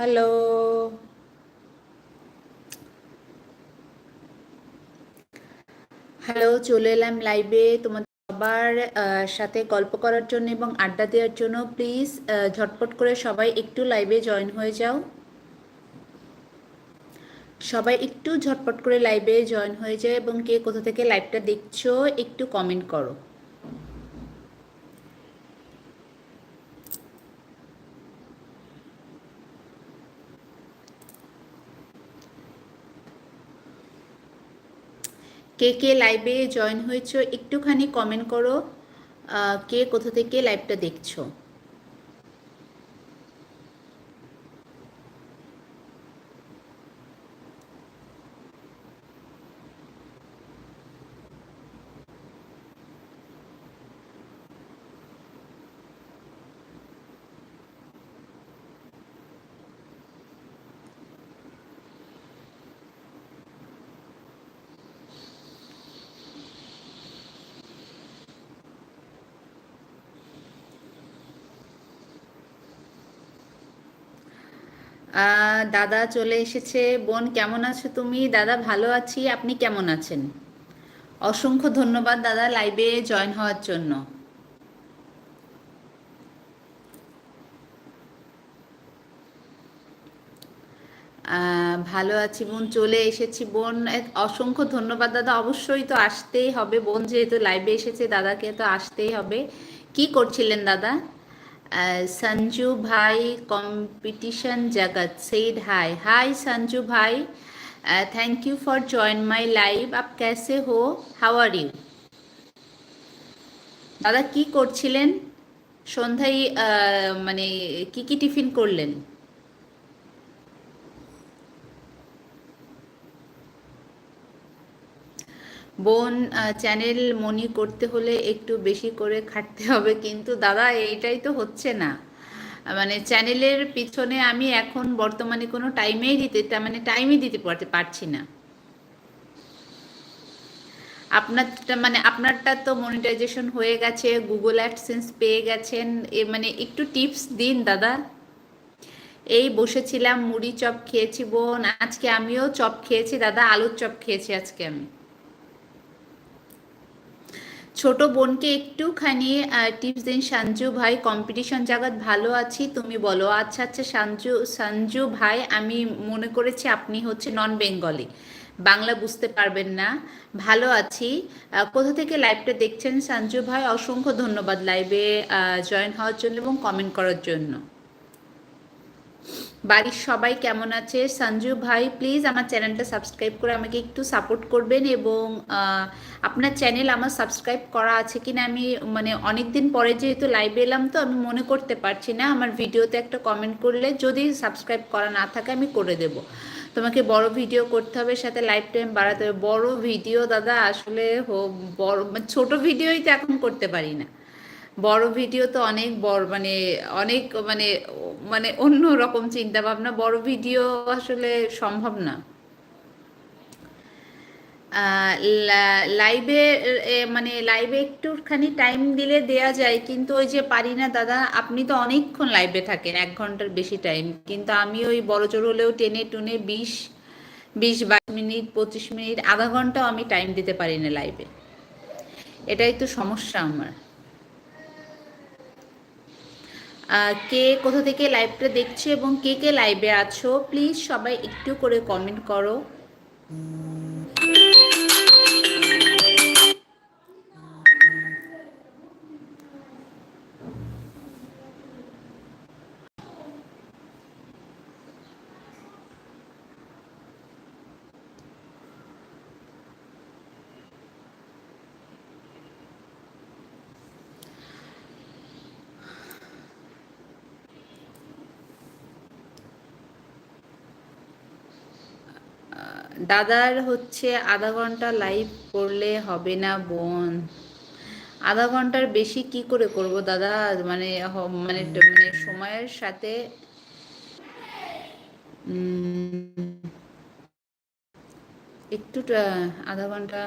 Hello. Hello, চলে এলাম লাইভে তোমাদের সবার সাথে গল্প করার জন্য এবং আড্ডা দেওয়ার জন্য। প্লিজ ঝটপট করে সবাই একটু লাইভে জয়েন হয়ে যাও। সবাই একটু ঝটপট করে লাইভে জয়েন হয়ে যায় এবং কে কোথা থেকে লাইভটা দেখছ, একটু কমেন্ট করো। কে কে লাইভে জয়েন হয়েছো একটুখানি কমেন্ট করো কে কোথা থেকে লাইভটা দেখছ। দাদা চলে এসেছে। বোন, কেমন আছো তুমি? দাদা, ভালো আছি। আপনি কেমন আছেন? অসংখ্য ধন্যবাদ দাদা লাইভে জয়েন হওয়ার জন্য। ভালো আছি বোন, চলে এসেছি। বোন অসংখ্য ধন্যবাদ দাদা। অবশ্যই তো আসতেই হবে। বোন যেহেতু লাইভে এসেছে, দাদাকে তো আসতেই হবে। কি করছিলেন দাদা? আহ, সঞ্জু ভাই কম্পিটিশন জগত সেড हाय हाय संजू भाई thank you for join my live आप कैसे हो हाउ आर यू দাদা কি করছিলেন সন্ধ্যায় আহ, মানে কি কি টিফিন করলেন বোন চ্যানেল মনি করতে হলে একটু বেশি করে খাটতে হবে। কিন্তু দাদা, এইটাই তো হচ্ছে না। মানে চ্যানেলের পিছনে আমি এখন বর্তমানে কোনো টাইমেই দিতে মানে টাইমই দিতে পারতে পারছি না। আপনারটা মানে আপনারটা তো মনিটাইজেশন হয়ে গেছে গুগল অ্যাডসেন্স পেয়ে গেছেন। এ মানে একটু টিপস দিন দাদা। এই বসেছিলাম, মুড়ি চপ খেয়েছি বোন, আজকে আমিও চপ খেয়েছি দাদা, আলুর চপ খেয়েছি আজকে আমি। ছোট বোনকে একটুখানি টিপস দিন, সঞ্জু ভাই কম্পিটিশন জাগাত ভালো আছি, তুমি বলো। আচ্ছা আচ্ছা সঞ্জু সঞ্জু ভাই, আমি মনে করেছি আপনি হচ্ছে নন বেঙ্গলি। বাংলা বুঝতে পারবেন না। ভালো আছি। কোথা থেকে লাইভটা দেখছেন সঞ্জু ভাই? অসংখ্য ধন্যবাদ লাইভে জয়েন হওয়ার জন্য এবং কমেন্ট করার জন্য। বাড়ির সবাই কেমন আছে? সঞ্জু ভাই প্লিজ আমার চ্যানেলটা সাবস্ক্রাইব করে আমাকে একটু সাপোর্ট করবেন এবং আপনার চ্যানেল আমার সাবস্ক্রাইব করা আছে কিনা আমি মানে অনেক দিন পরে যেহেতু লাইভে এলাম তো আমি মনে করতে পারছি না। আমার ভিডিওতে একটা কমেন্ট করলে যদি সাবস্ক্রাইব করা না থাকে আমি করে দেব। তোমাকে বড় ভিডিও করতে হবে, সাথে লাইফ টাইম বাড়াতে হবে। বড় ভিডিও দাদা, আসলে বড় মানে ছোট ভিডিওই তো এখন করতে পারি না। বড় ভিডিও তো অনেক বড় মানে অনেক মানে মানে অন্য রকম চিন্তা ভাবনা বড় ভিডিও আসলে সম্ভব না। লাইভে মানে লাইভে একটুখানি টাইম দিলে দেয়া যায়, কিন্তু ওই যে পারি না দাদা, আপনি তো অনেকক্ষণ লাইভে থাকেন, এক ঘণ্টার বেশি টাইম কিন্তু আমি ওই বড় জোর হলেও টেনে টুনে বিশ বিশ বাইশ মিনিট, পঁচিশ মিনিট, আধা ঘন্টাও আমি টাইম দিতে পারি না লাইভে এটাই তো সমস্যা আমার। কে কোথা থেকে লাইভটা দেখছে এবং কে কে লাইভে আছো? প্লিজ সবাই একটু করে কমেন্ট করো। দাদার হচ্ছে আধা ঘণ্টা লাইভ করলে হবে না বোন। আধা ঘণ্টার বেশি কি করে করব দাদা? মানে মানে মানে সময়ের সাথে উম, একটু আধা ঘণ্টা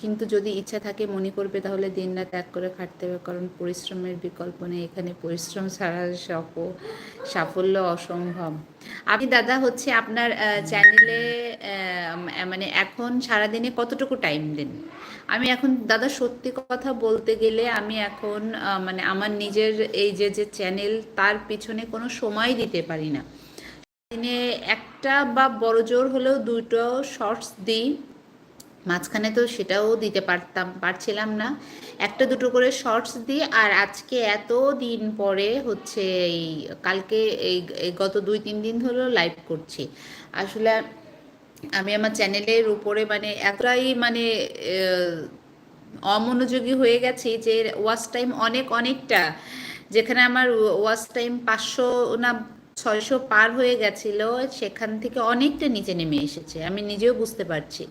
কিন্তু যদি ইচ্ছা থাকে মনে করবে তাহলে দিন রাত এক করে খাটতে হবে, কারণ পরিশ্রমের বিকল্প নেই, এখানে পরিশ্রম ছাড়া সফ সাফল্য অসম্ভব। আপনি দাদা হচ্ছে আপনার চ্যানেলে মানে এখন সারাদিনে কতটুকু টাইম দেন? আমি এখন, দাদা সত্যি কথা বলতে গেলে আমি এখন মানে আমার নিজের এই যে যে চ্যানেল তার পিছনে কোনো সময় দিতে পারি না। দিনে একটা বা বড় জোর হলেও দুটো শর্টস দিই। মাঝখানে তো সেটাও দিতে পারতাম, পারছিলাম না। একটা দুটো করে শর্টস দিই আর আজকে এত দিন পরে হচ্ছে এই কালকে এই গত দুই, তিন দিন হলো লাইভ করছি। আসলে আমি আমার চ্যানেলের উপরে মানে এতটাই মানে অমনোযোগী হয়ে গেছি যে ওয়াচ টাইম অনেক, অনেকটা। যেখানে আমার ওয়াচ টাইম পাঁচশো না ছয়শো পার হয়ে গেছিল, সেখান থেকে অনেকটা নিচে নেমে এসেছে, আমি নিজেও বুঝতে পারছি।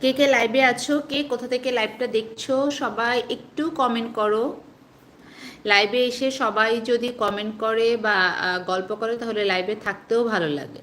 কে কে লাইভে আছো? কে কোথা থেকে লাইভটা দেখছ? সবাই একটু কমেন্ট করো। লাইভে এসে সবাই যদি কমেন্ট করে বা গল্প করে, তাহলে লাইভে থাকতেও ভালো লাগে।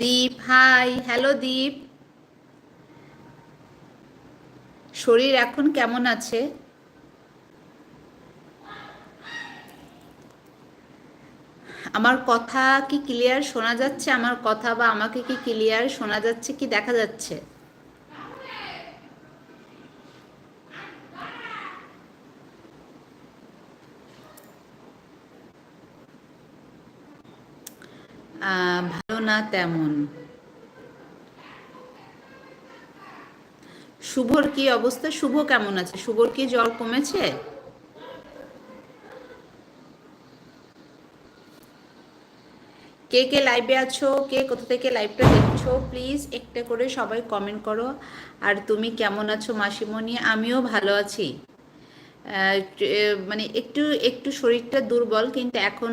Deep hi hello Deep. শরীর এখন কেমন আছে? আমার কথা কি ক্লিয়ার শোনা যাচ্ছে? আমার কথা বা আমাকে কি ক্লিয়ার শোনা যাচ্ছে, কি দেখা যাচ্ছে আহ, ভালো না তেমন? শুভর কি অবস্থা? শুভ কেমন আছে? শুভর কি জ্বর কমেছে? কে কে লাইভে আছো? কে কোথা থেকে লাইভটা দেখছ? প্লিজ একটা করে সবাই কমেন্ট করো। আর তুমি কেমন আছো মাসিমণি? আমিও ভালো আছি। মানে একটু একটু শরীরটা দুর্বল, কিন্তু এখন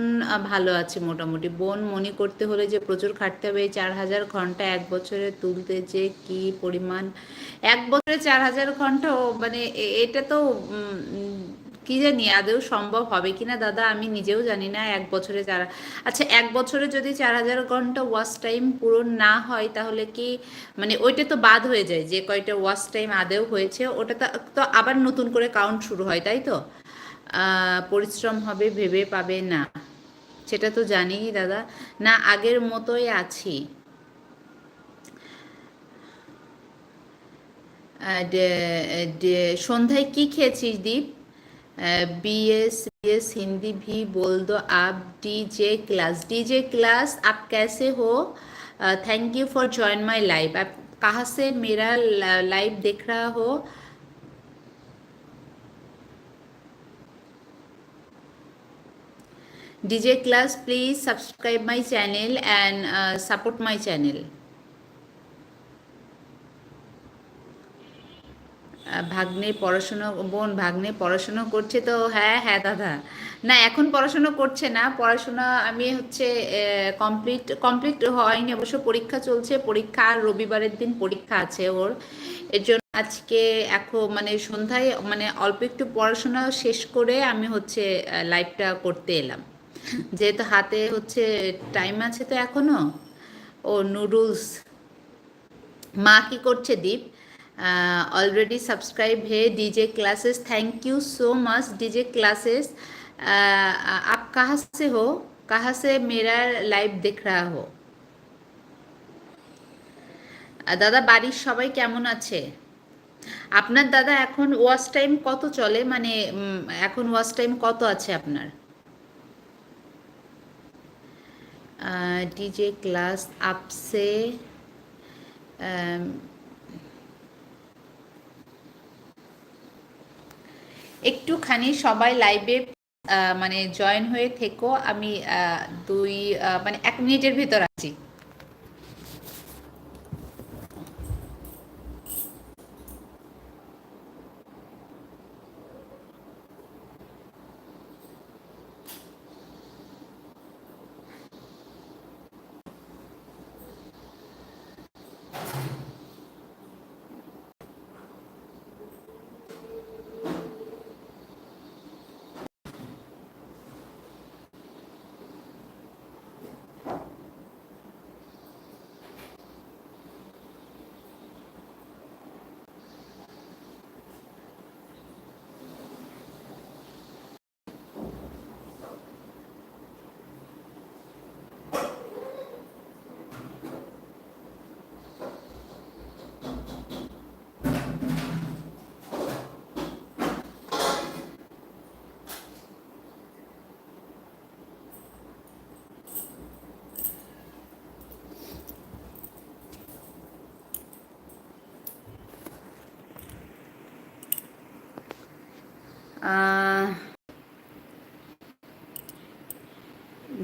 ভালো আছে মোটামুটি। বোন মনে করতে হলে যে প্রচুর খাটতে হবে, এই চার হাজার ঘণ্টা এক বছরে তুলতে যে কি পরিমাণ, এক বছরে চার হাজার ঘণ্টা মানে এটা তো কি জানি, আদৌ সম্ভব হবে কিনা দাদা আমি নিজেও জানি না, এক বছরে চার আচ্ছা এক বছরে যদি চার হাজার ঘণ্টা ওয়াচ টাইম পূরণ না হয় তাহলে কি মানে ওইটা তো বাদ হয়ে যায় যে কয়টা ওয়াচ টাইম আদেও হয়েছে, ওটা তো আবার নতুন করে কাউন্ট শুরু হয়, তাই তো? পরিশ্রম হবে, ভেবে পাবে না, সেটা তো জানি দাদা, না আগের মতোই আছি। সন্ধ্যায় কি খেয়েছিস দীপ? बीएस बीएस हिंदी भी बोल दो आप। DJ class. डीजे क्लास, आप कैसे हो? Thank you for join my live आप कहाँ से मेरा लाइव देख रहा हो? DJ class please subscribe my channel and support my channel ভাগ্নে পড়াশুনো, বোন ভাগ্নে পড়াশুনো করছে তো হ্যাঁ হ্যাঁ দাদা। না, এখন পড়াশুনো করছে না, পড়াশোনা আমি হচ্ছে কমপ্লিট কমপ্লিট হয়নি, অবশ্য পরীক্ষা চলছে, পরীক্ষা, আর রবিবারের দিন পরীক্ষা আছে ওর। এর জন্য আজকে এখন মানে সন্ধ্যায় মানে অল্প একটু পড়াশোনা শেষ করে আমি হচ্ছে লাইভটা করতে এলাম। যেহেতু হাতে হচ্ছে টাইম আছে তো এখনও। ও নুডলস মা কি করছে, দীপ? ऑलरेडी सब्सक्राइब है DJ classes thank you so much DJ classes आप कहाँ से हो कहाँ से मेरा लाइव देख रहा हो আহ, দাদা বাড়ির সবাই কেমন আছে আপনার দাদা এখন ওয়াচ টাইম কত চলে মানে উম, এখন ওয়াচ টাইম কত আছে আপনার डीजे क्लास आपसे একটুখানি সবাই লাইভে মানে জয়েন হয়ে থেকো। আমি দুই মানে এক মিনিটের ভেতর আছি।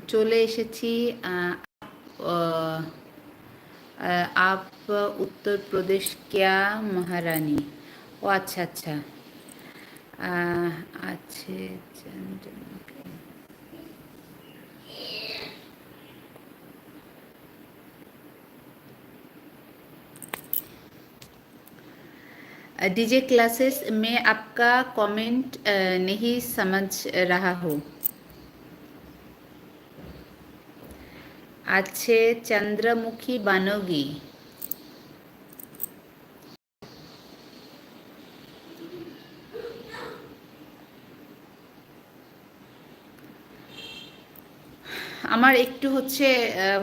চলে এসেছি আপ উত্তরপ্রদেশ প্রদেশ ক্যা মহারানী? ও আচ্ছা আচ্ছা। আছে डीजे क्लासेस में आपका कमेंट नहीं समझ रहा हो। अच्छे चंद्रमुखी बनोगी। আমার একটু হচ্ছে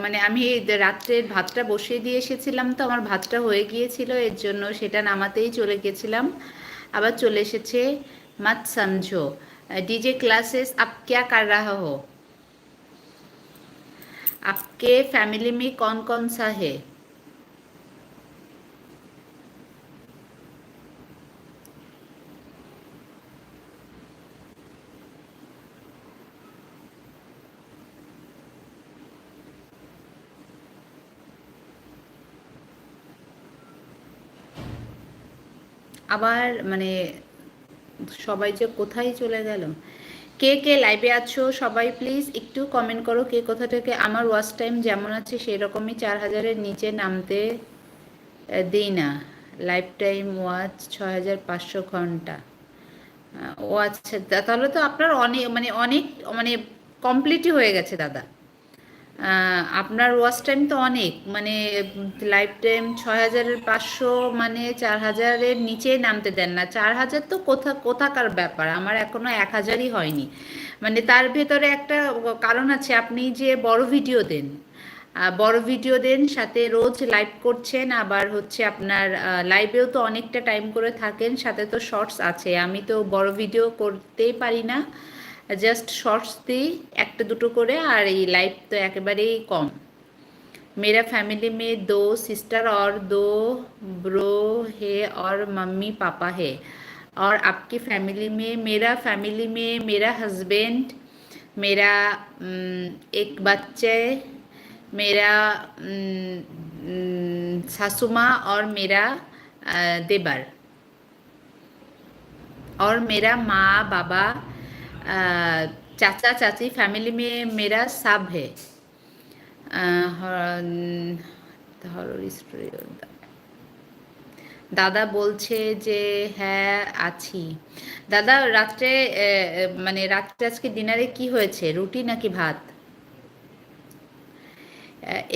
মানে আমি রাত্রের ভাতটা বসিয়ে দিয়ে এসেছিলাম তো, আমার ভাতটা হয়ে গিয়েছিল, এর জন্য সেটা নামাতেই চলে গেছিলাম। আবার চলে এসেছে মাত সামঝো। ডিজে ক্লাসেস আপ ক্যা কার রাহা হো? আপকে ফ্যামিলি মে কন কন সা হে? আবার মানে সবাই যে কোথায় চলে গেল? কে কে লাইভে আছো সবাই প্লিজ একটু কমেন্ট করো কে কোথা থেকে? আমার ওয়াচ টাইম যেমন আছে সেই রকমই চার হাজারের নিচে নামতে দিই না। লাইফ টাইম ওয়াচ ছ হাজার পাঁচশো ঘণ্টা। ও আচ্ছা তাহলে তো আপনার অনেক মানে অনেক মানে কমপ্লিটই হয়ে গেছে, দাদা। আপনার ওয়াচ টাইম তো অনেক। মানে লাইফ টাইম ছয় হাজারের পাঁচশো মানে চার হাজারের নিচে নামতে দেন না। চার হাজার তো কোথা, কোথাকার ব্যাপার? আমার এখনও এক হাজারই হয়নি। মানে তার ভেতরে একটা কারণ আছে, আপনি যে বড় ভিডিও দেন বড় ভিডিও দেন, সাথে রোজ লাইভ করছেন, আবার হচ্ছে আপনার লাইভেও তো অনেকটা টাইম করে থাকেন, সাথে তো শর্টস আছে। আমি তো বড় ভিডিও করতেই পারি না। জাস্ট শর্টস দিই একটা দুটো করে আর এই লাইভ তো একেবারেই কম मेरा फैमिली में दो सिस्टर और दो ब्रो है और मम्मी पापा है और आपकी फैमिली में मेरा फैमिली में मेरा हस्बैंड मेरा उम, एक बच्चे मेरा उम, उम, सासू माँ और मेरा अ, देवर और मेरा माँ बाबा अ, चाचा चाची फैमिली में मेरा सब है হরর স্টোরি দাদা বলছে যে হ্যাঁ আছি দাদা রাত্রে আহ, মানে রাত্রে আজকে ডিনারে কি হয়েছে রুটি নাকি ভাত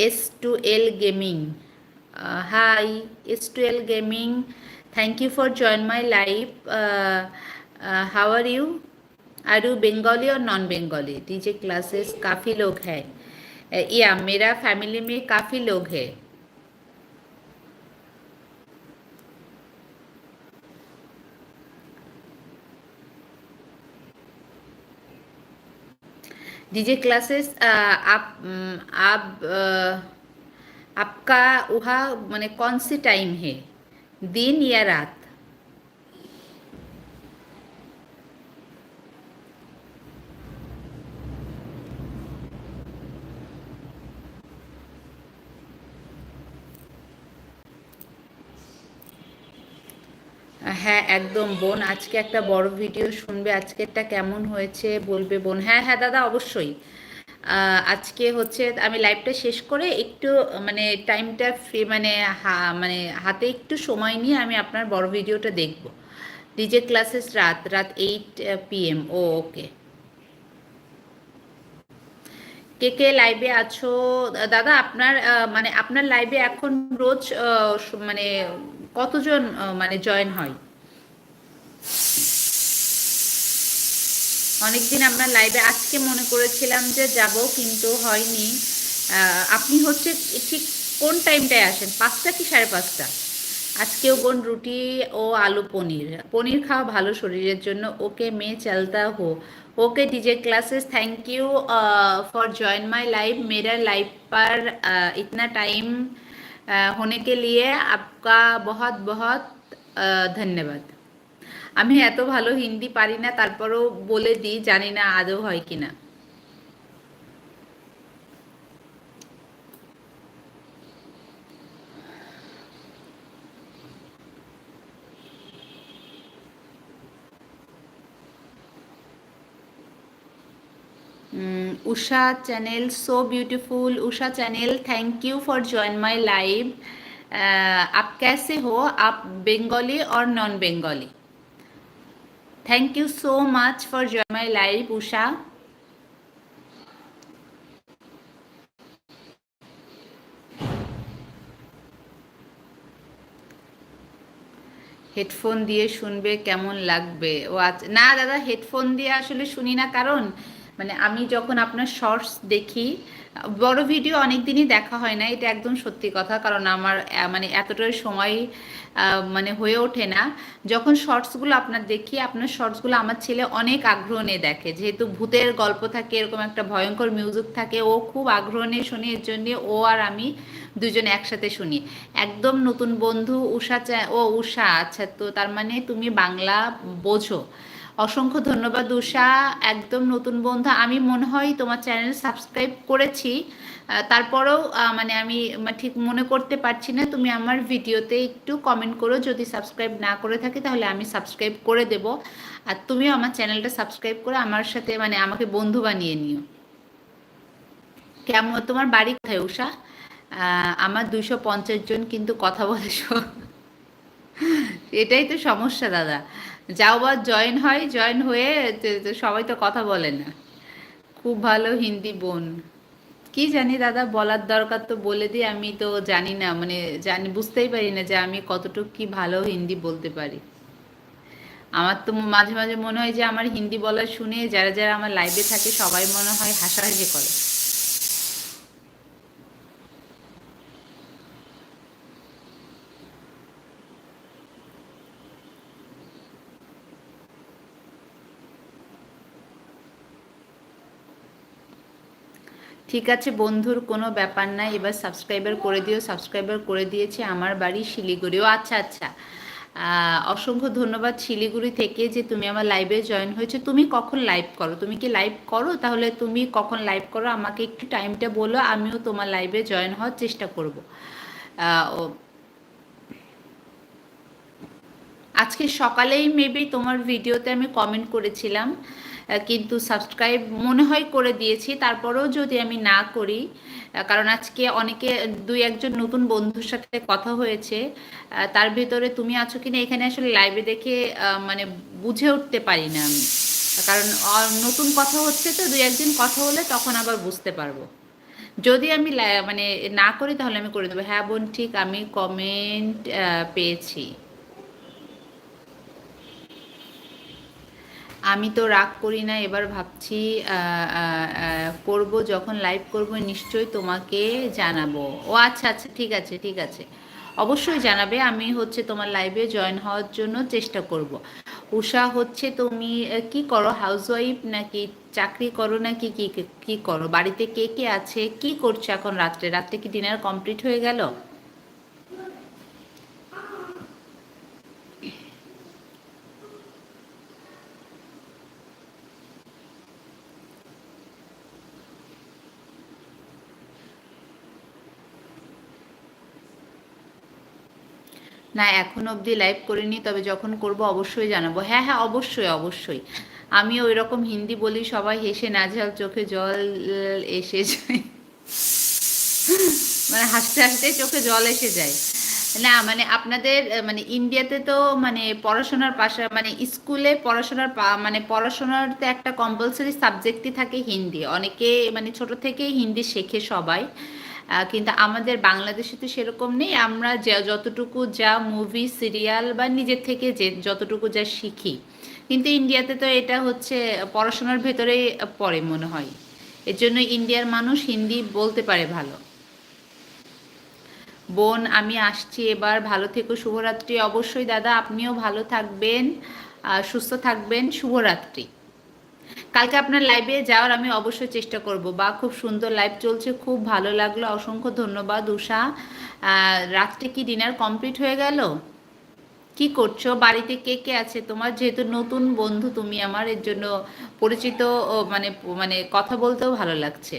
S two L gaming hi S two L gaming thank you for join my life how are you are Bengali और नॉन बंगाली। डीजे क्लासेस काफ़ी लोग हैं। या, मेरा फैमिली में काफ़ी लोग हैं। डीजे क्लासेस आप आप आपका वहाँ मैंने कौन सी टाइम है? दिन या रात? হ্যাঁ একদম বোন, আজকে একটা বড় ভিডিও শুনবে, আজকেরটা কেমন হয়েছে বলবে বোন। হ্যাঁ হ্যাঁ দাদা, অবশ্যই। আজকে হচ্ছে আমি লাইভটা শেষ করে একটু মানে টাইমটা ফ্রি মানে মানে হাতে একটু সময় নিয়ে আমি আপনার বড় ভিডিওটা দেখব। ডিজে ক্লাসেস রাত রাত এইট পিএম ও ওকে কে কে লাইভে আছো? দাদা, আপনার মানে আপনার লাইভে এখন রোজ মানে কতজন মানে জয়েন হয়? অনেকদিন আপনার লাইভে আজকে মনে করেছিলাম যে যাব কিন্তু হয়নি আহ, আপনি হচ্ছে ঠিক কোন টাইমটায় আসেন পাঁচটা কি সাড়ে পাঁচটা আজকেও বোন রুটি ও আলু পনির পনির খাওয়া ভালো শরীরের জন্য ওকে মেয়ে চলতা হো okay DJ classes thank you for join my live मेरा लाइव पर uh, इतना टाइम uh, होने के लिए आपका बहुत बहुत uh, धन्यवाद আমি এত ভালো হিন্দি পারি না তারপরও বলে দিই জানি না আদৌ হয় কিনা Mm, Usha channel, so beautiful. Usha channel, thank you for join my live. Uh, आप कैसे हो आप बंगाली और non Bengali thank you so much for join my life Usha headphone দিয়ে শুনবে, কেমন লাগবে? ও আচ্ছা না দাদা হেডফোন দিয়ে আসলে শুনি না, কারণ মানে আমি যখন আপনার শর্টস দেখি বড় ভিডিও অনেক দিনই দেখা হয় না, এটা একদম সত্যি কথা। কারণ আমার মানে এতটাই সময় মানে হয়ে ওঠে না। যখন শর্টসগুলো আপনার দেখি, আপনার শর্টসগুলো আমার ছেলে অনেক আগ্রহ নিয়ে দেখে। যেহেতু ভূতের গল্প থাকে, এরকম একটা ভয়ঙ্কর মিউজিক থাকে, ও খুব আগ্রহ নিয়ে শুনি, এর জন্য ও আর আমি দুজন একসাথে শুনি। একদম নতুন বন্ধু, উষা ও উষা আচ্ছা তো তার মানে তুমি বাংলা বোঝো। অসংখ্য ধন্যবাদ উষা। একদম নতুন বন্ধু। আমি মনে হয় তোমার চ্যানেল সাবস্ক্রাইব করেছি। তারপরেও মানে আমি ঠিক মনে করতে পারছি না। তুমি আমার ভিডিওতে একটু কমেন্ট করো। যদি সাবস্ক্রাইব না করে থাকে, তাহলে আমি সাবস্ক্রাইব করে দেব। আর তুমিও আমার চ্যানেলটা সাবস্ক্রাইব করে আমার সাথে মানে আমাকে বন্ধু বানিয়ে নিও। কেমন? তোমার বাড়ি কোথায় উষা? আমার দুইশো পঞ্চাশ জন কিন্তু কথা বলে এটাই তো সমস্যা, দাদা। যাও জয়েন হয় জয়েন হয়ে সবাই তো কথা বলে না। খুব ভালো হিন্দি বোন। কি জানি দাদা, বলার দরকার তো বলে দিই, আমি তো জানি না মানে জানি, বুঝতেই পারি না যে আমি কতটুকু কি ভালো হিন্দি বলতে পারি। আমার তো মাঝে মাঝে মনে হয় যে আমার হিন্দি বলা শুনে যারা যারা আমার লাইভে থাকে, সবাই মনে হয় হাসাহাসি করে। ঠিক আছে বন্ধুর কোনো ব্যাপার নাই, এবার সাবস্ক্রাইবার করে দিও সাবস্ক্রাইবার করে দিয়েছে আমার বাড়ি শিলিগুড়ি ও আচ্ছা। আচ্ছা অসংখ্য ধন্যবাদ শিলিগুড়ি থেকে যে তুমি আমার লাইভে জয়েন হয়েছে। তুমি কখন লাইভ করো? তুমি কি লাইভ করো? তাহলে তুমি কখন লাইভ করো? আমাকে একটু টাইমটা বলো, আমিও তোমার লাইভে জয়েন হওয়ার চেষ্টা করব। আজকে সকালেই মেবি তোমার ভিডিওতে আমি কমেন্ট করেছিলাম। কিন্তু সাবস্ক্রাইব মনে হয় করে দিয়েছি। তারপরেও যদি আমি না করি কারণ আজকে অনেকে দুই একজন নতুন বন্ধুর সাথে কথা হয়েছে তার ভিতরে তুমি আছো কিনা এখানে আসলে লাইভে দেখে মানে বুঝে উঠতে পারি না আমি। কারণ নতুন কথা হচ্ছে তো, দুই একদিন কথা হলে তখন আবার বুঝতে পারব। যদি আমি মানে না করি তাহলে আমি করে দেবো। হ্যাঁ বোন, ঠিক আমি কমেন্ট পেয়েছি। আমি তো রাগ করি না, এবার ভাবছি করব, যখন লাইভ করব, নিশ্চয়ই তোমাকে জানাব। ও আচ্ছা আচ্ছা ঠিক আছে ঠিক আছে। অবশ্যই জানাবে, আমি হচ্ছে তোমার লাইভে জয়েন হওয়ার জন্য চেষ্টা করব। উষা, হচ্ছে তুমি কি করো? হাউসওয়াইফ নাকি চাকরি করো নাকি কি কি করো? বাড়িতে কে কে আছে? কি করছ এখন রাত্রে? রাত্রে কি ডিনার কমপ্লিট হয়ে গেল? না, এখন অবধি লাইভ করিনি, তবে যখন করব অবশ্যই জানাব। হ্যাঁ হ্যাঁ অবশ্যই অবশ্যই। আমি ওই রকম হিন্দি বলি, সবাই হেসে নাঝাল চোখে জল এসে যায়। মানে হাসতে হাসতে চোখে জল এসে যায়। না মানে আপনাদের মানে ইন্ডিয়াতে তো মানে পড়াশোনার পাশে মানে স্কুলে পড়াশোনার মানে পড়াশোনারতে একটা কম্পালসারি সাবজেক্টই থাকে হিন্দি। অনেকে মানে ছোট থেকেই হিন্দি শেখে সবাই। কিন্তু আমাদের বাংলাদেশে তো সেরকম নেই। আমরা যা, যতটুকু যা মুভি সিরিয়াল বা নিজের থেকে যে, যতটুকু যা শিখি। কিন্তু ইন্ডিয়াতে তো এটা হচ্ছে পড়াশোনার ভেতরেই পড়ে মনে হয়। এর জন্য ইন্ডিয়ার মানুষ হিন্দি বলতে পারে ভালো। বোন, আমি আসছি এবার। ভালো থেকো, শুভরাত্রি। অবশ্যই দাদা, আপনিও ভালো থাকবেন সুস্থ থাকবেন। শুভরাত্রি। কালকে আপনার লাইভে যাওয়ার আমি অবশ্যই চেষ্টা করব। বা খুব সুন্দর লাইভ চলছে, খুব ভালো লাগল। অসংখ্য ধন্যবাদ, উষা। রাত্রে কি ডিনার কমপ্লিট হয়ে গেল? কি করছ? বাড়িতে কে কে আছে? তোমার যেহেতু নতুন বন্ধু তুমি আমার, এর জন্য পরিচিত মানে মানে কথা বলতেও ভালো লাগছে।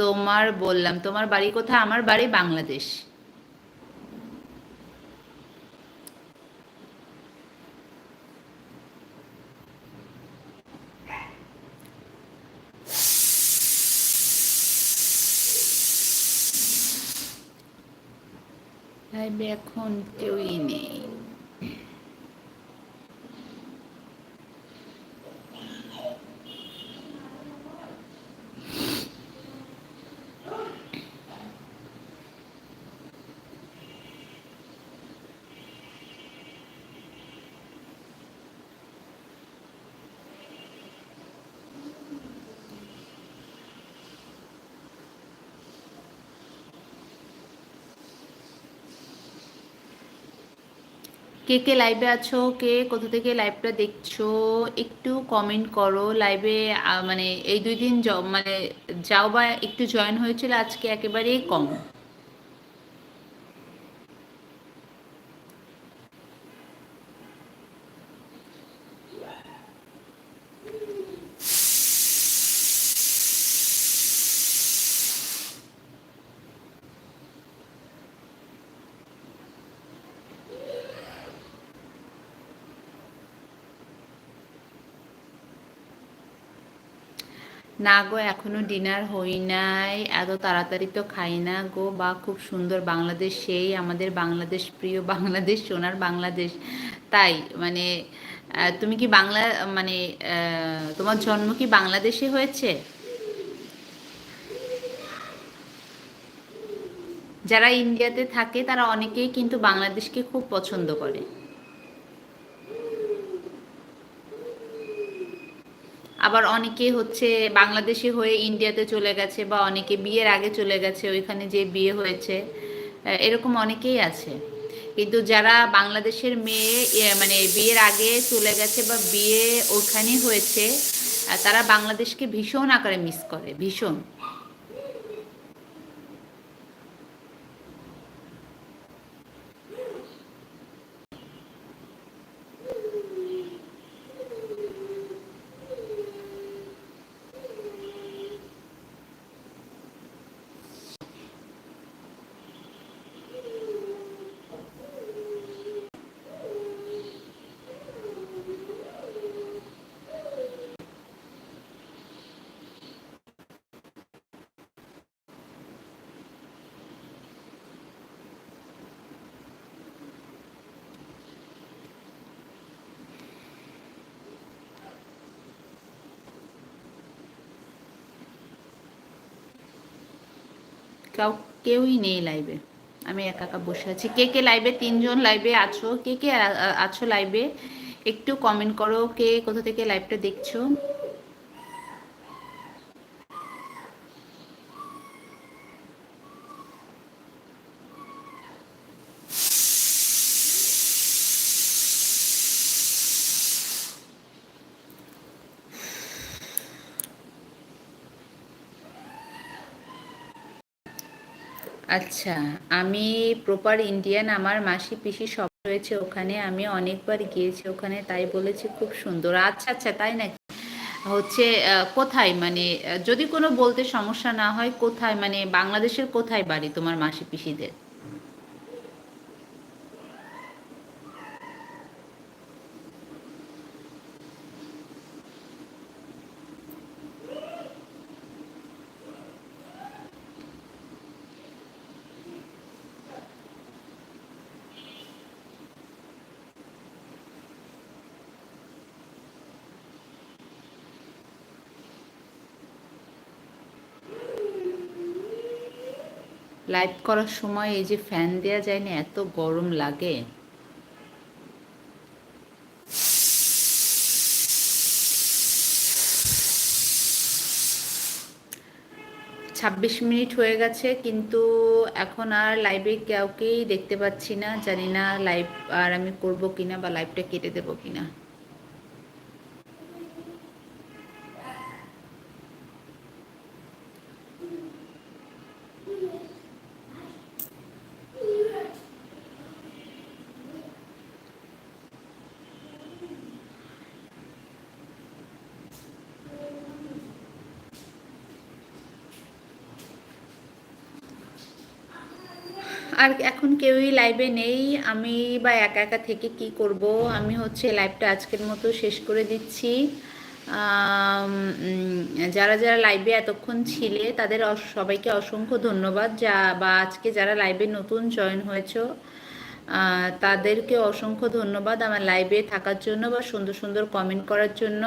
তোমার বললাম, তোমার বাড়ি কোথায়? আমার বাড়ি বাংলাদেশ। লাইভে এখন কেউই নেই কে কে লাইভে আছো? কে কোথা থেকে লাইভটা দেখছ? একটু কমেন্ট করো। লাইভে মানে এই দুই দিন মানে যাও বা একটু জয়েন হয়েছিল, আজকে একেবারেই কম। না গো, এখনও ডিনার হই নাই, এত তাড়াতাড়ি তো খাই না গো, বা খুব সুন্দর বাংলাদেশ, সেই আমাদের বাংলাদেশ, প্রিয় বাংলাদেশ, সোনার বাংলাদেশ। তাই মানে তুমি কি বাংলা মানে তোমার জন্ম কি বাংলাদেশে হয়েছে? যারা ইন্ডিয়াতে থাকে, তারা অনেকেই কিন্তু বাংলাদেশকে খুব পছন্দ করে। আবার অনেকে হচ্ছে বাংলাদেশি হয়ে ইন্ডিয়াতে চলে গেছে বা অনেকে বিয়ের আগে চলে গেছে, ওইখানে যে বিয়ে হয়েছে এরকম অনেকেই আছে। কিন্তু যারা বাংলাদেশের মেয়ে মানে বিয়ের আগে চলে গেছে বা বিয়ে ওখানে হয়েছে তারা বাংলাদেশকে ভীষণ আকারে মিস করে, ভীষণ। কাউ, কেউই নেই লাইভে আমি একা একা বসে আছি। কে কে লাইভে তিনজন লাইভে আছো। কে কে আছো লাইভে একটু কমেন্ট করো। কে কোথা থেকে লাইভটা দেখছ? আচ্ছা আমি প্রপার ইন্ডিয়ান আমার মাসি পিসি সব রয়েছে ওখানে, আমি অনেকবার গিয়েছি ওখানে, তাই বলেছি খুব সুন্দর। আচ্ছা আচ্ছা তাই নাকি? হচ্ছে কোথায় মানে যদি কোনো বলতে সমস্যা না হয়, কোথায় মানে বাংলাদেশের কোথায় বাড়ি তোমার মাসি পিসিদের? লাইভ করার সময় এই যে ফ্যান দেওয়া যায় না, এত গরম লাগে। ছাব্বিশ মিনিট হয়ে গেছে, কিন্তু এখন আর লাইভে কাউকেই দেখতে পাচ্ছি না। জানি না লাইভ আর আমি করব কিনা বা লাইভটা কেটে দেবো কিনা আর এখন কেউই লাইভে নেই, আমি বা একা একা থেকে কি করব? আমি হচ্ছে লাইভটা আজকের মতো শেষ করে দিচ্ছি। যারা যারা লাইভে এতক্ষণ ছিলে, তাদের সবাইকে অসংখ্য ধন্যবাদ যা, বা আজকে যারা লাইভে নতুন জয়েন হয়েছো তাদেরকে অসংখ্য ধন্যবাদ আমার লাইভে থাকার জন্য বা সুন্দর সুন্দর কমেন্ট করার জন্য।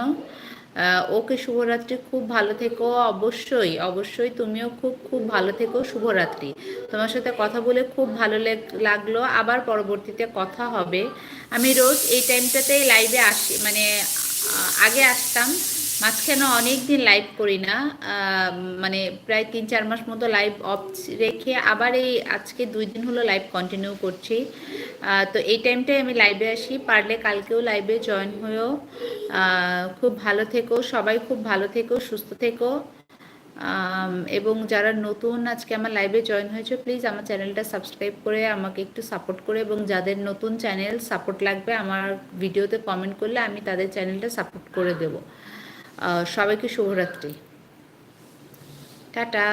ওকে শুভরাত্রি। খুব ভালো থেকো। অবশ্যই অবশ্যই তুমিও খুব খুব ভালো থেকো। শুভরাত্রি। তোমার সাথে কথা বলে খুব ভালো লেগ- লাগল। আবার পরবর্তীতে কথা হবে। আমি রোজ এই টাইমটাতেই লাইভে আসি মানে আগে আসতাম। মাঝখানে অনেক দিন লাইভ করি না মানে প্রায় তিন চার মাস মতো লাইভ অফ রেখে আবার এই আজকে দুই দিন হলো লাইভ কন্টিনিউ করছি। তো এই টাইমটাই আমি লাইভে আসি, পারলে কালকেও লাইভে জয়েন হয়েও খুব ভালো থেকো, সবাই খুব ভালো থেকো, সুস্থ থেকো। এবং যারা নতুন আজকে আমার লাইভে জয়েন হয়েছে প্লিজ আমার চ্যানেলটা সাবস্ক্রাইব করে আমাকে একটু সাপোর্ট করে এবং যাদের নতুন চ্যানেল সাপোর্ট লাগবে, আমার ভিডিওতে কমেন্ট করলে আমি তাদের চ্যানেলটা সাপোর্ট করে দেব। সবাইকে শুভরাত্রি। টাটা।